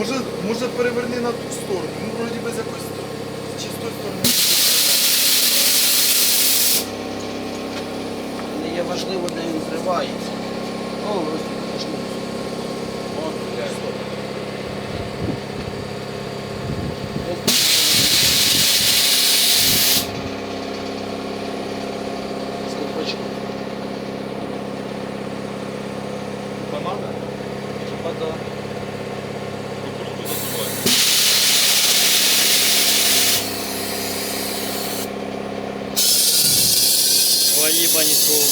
Може, може переверни на ту сторону. Ну, вроді без якоїсь чи з тої сторони. Не є важливо, де він зривається. О, ось важливо. От, блядь. З колпачком. Банана? Да. Ой, їбані кул.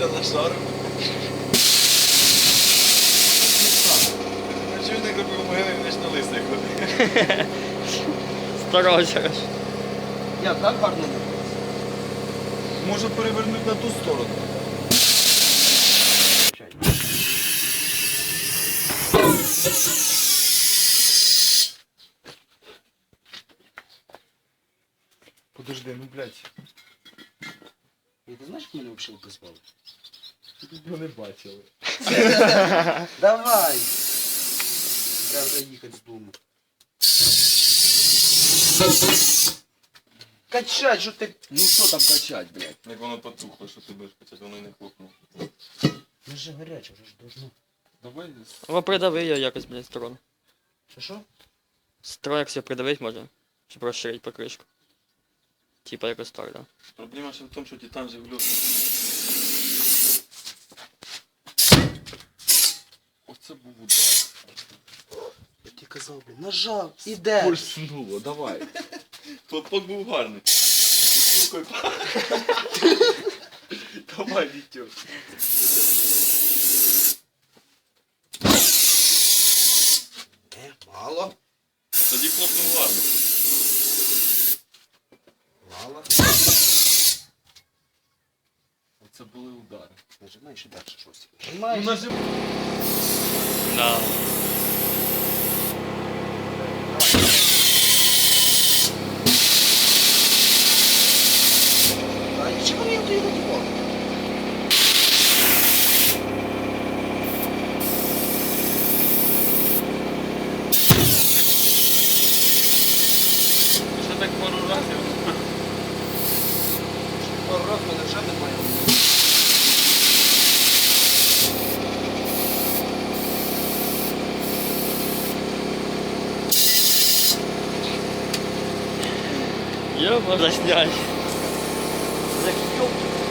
На шару. Ночівник робив могили, ніж на лиснику. Старався. Я так гарно не Може перевернути на ту сторону. Подожди, ну блядь, І ти знаєш, як мене взагалі позвали? ви не бачили. Давай! Я вже їхати з дому. Качать, що ти... Ну що там качать, блядь? Як воно потухло, що ти будеш почати, воно і не хлопнуло. Ну же гаряче, вже ж должно. Давай. Або придави я якось, блядь, сторону. Що що? Сторону як себе придавить можна. Щоб розширити покришку. Типа якось так, да. Проблема ще в тому, що титан же влюб. Оце був удар. Я тобі казав, блядь, нажав, іде. Пульснуло, давай. Хлопок був гарний. Рукою па- Давай, Вітю. Е, мало. Тоді хлопнув гарно. Мало. Оце були удари. Нажимай ще далі щось. Ну, Нажимай. нажим... Да. А пару разів мене вже немає. Я обожаю снять. Захилки.